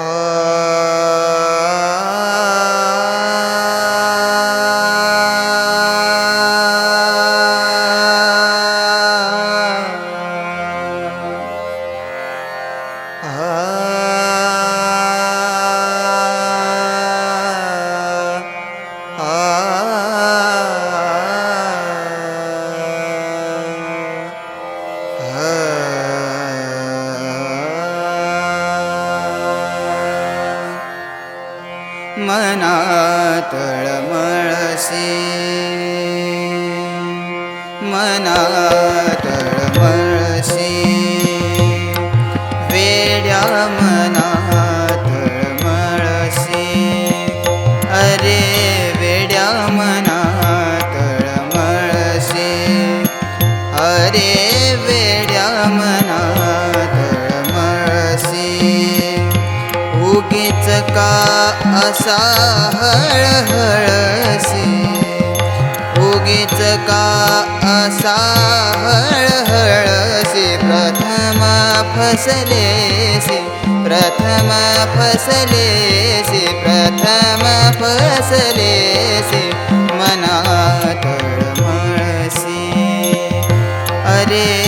Ah. मना तळमळसी मना उगीच का असा हळहळसी. उगीच का असा हळहळसी. प्रथम फसलेसी प्रथम फसलेसी प्रथम फसलेसी. मना तळमळसी. अरे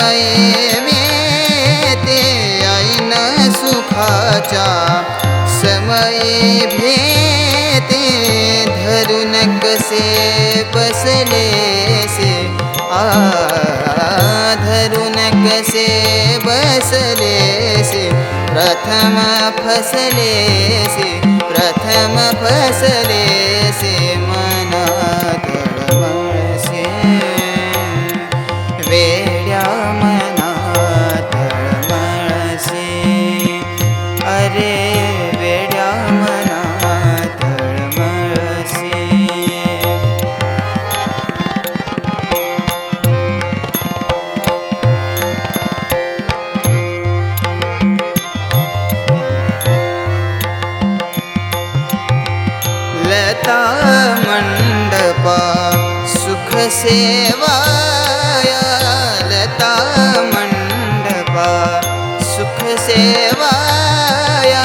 समये मेते ऐन सुखाच्या समये भेते धरून कसे बसलेसे आ धरून कसे बसलेसे प्रथम फसलेसे प्रथम फसलेसे लता मंडपा सुख सेवाया लता मंडपा सुख सेवाया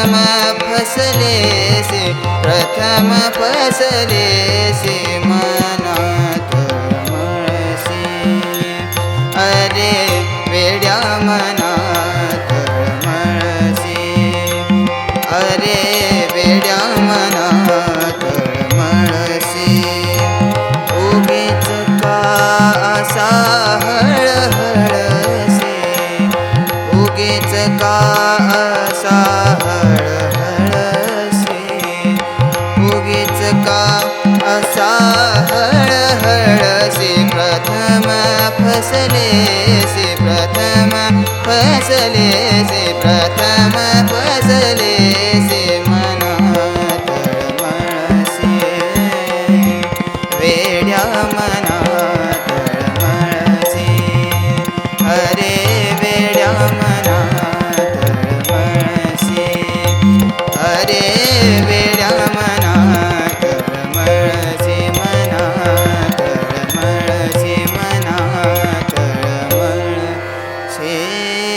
प्रथम फसलेसे प्रथम फसलेसे मन. हळ हळसे प्रथम फसले से प्रथम फसले से प्रथम फसले से मन तळमळसे वेड्या मना রে